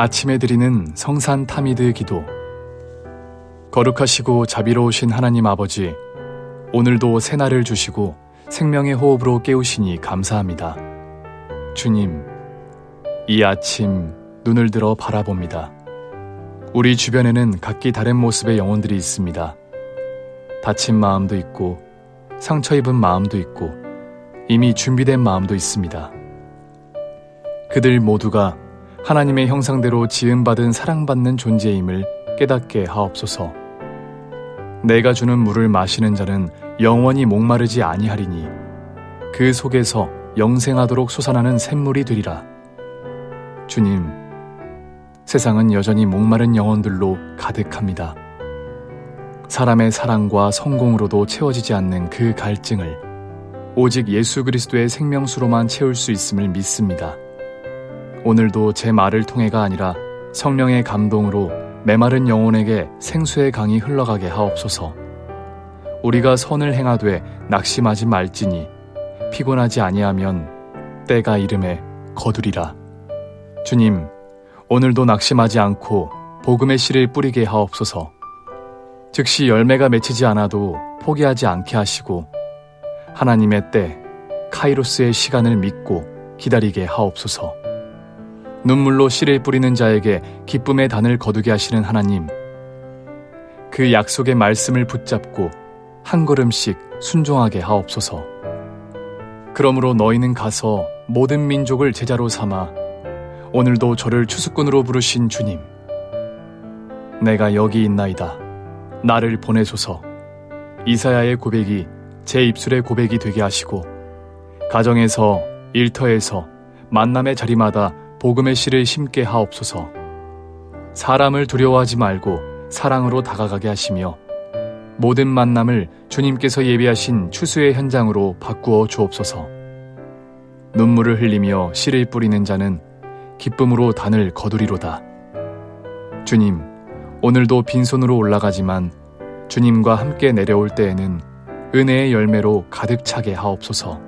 아침에 드리는 성산 타미드 기도. 거룩하시고 자비로우신 하나님 아버지, 오늘도 새날을 주시고 생명의 호흡으로 깨우시니 감사합니다. 주님, 이 아침 눈을 들어 바라봅니다. 우리 주변에는 각기 다른 모습의 영혼들이 있습니다. 다친 마음도 있고, 상처 입은 마음도 있고, 이미 준비된 마음도 있습니다. 그들 모두가 하나님의 형상대로 지음받은 사랑받는 존재임을 깨닫게 하옵소서. 내가 주는 물을 마시는 자는 영원히 목마르지 아니하리니 그 속에서 영생하도록 솟아나는 샘물이 되리라. 주님, 세상은 여전히 목마른 영혼들로 가득합니다. 사람의 사랑과 성공으로도 채워지지 않는 그 갈증을 오직 예수 그리스도의 생명수로만 채울 수 있음을 믿습니다. 오늘도 제 말을 통해가 아니라 성령의 감동으로 메마른 영혼에게 생수의 강이 흘러가게 하옵소서. 우리가 선을 행하되 낙심하지 말지니 피곤하지 아니하면 때가 이름에 거두리라. 주님, 오늘도 낙심하지 않고 복음의 씨를 뿌리게 하옵소서. 즉시 열매가 맺히지 않아도 포기하지 않게 하시고 하나님의 때 카이로스의 시간을 믿고 기다리게 하옵소서. 눈물로 씨를 뿌리는 자에게 기쁨의 단을 거두게 하시는 하나님. 그 약속의 말씀을 붙잡고 한 걸음씩 순종하게 하옵소서. 그러므로 너희는 가서 모든 민족을 제자로 삼아 오늘도 저를 추수꾼으로 부르신 주님. 내가 여기 있나이다. 나를 보내소서. 이사야의 고백이 제 입술의 고백이 되게 하시고 가정에서 일터에서 만남의 자리마다 복음의 씨를 심게 하옵소서. 사람을 두려워하지 말고 사랑으로 다가가게 하시며 모든 만남을 주님께서 예비하신 추수의 현장으로 바꾸어 주옵소서. 눈물을 흘리며 씨를 뿌리는 자는 기쁨으로 단을 거두리로다. 주님, 오늘도 빈손으로 올라가지만 주님과 함께 내려올 때에는 은혜의 열매로 가득 차게 하옵소서.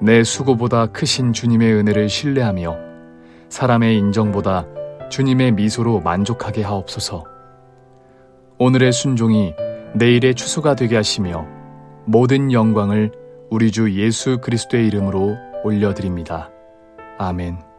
내 수고보다 크신 주님의 은혜를 신뢰하며 사람의 인정보다 주님의 미소로 만족하게 하옵소서. 오늘의 순종이 내일의 추수가 되게 하시며 모든 영광을 우리 주 예수 그리스도의 이름으로 올려드립니다. 아멘.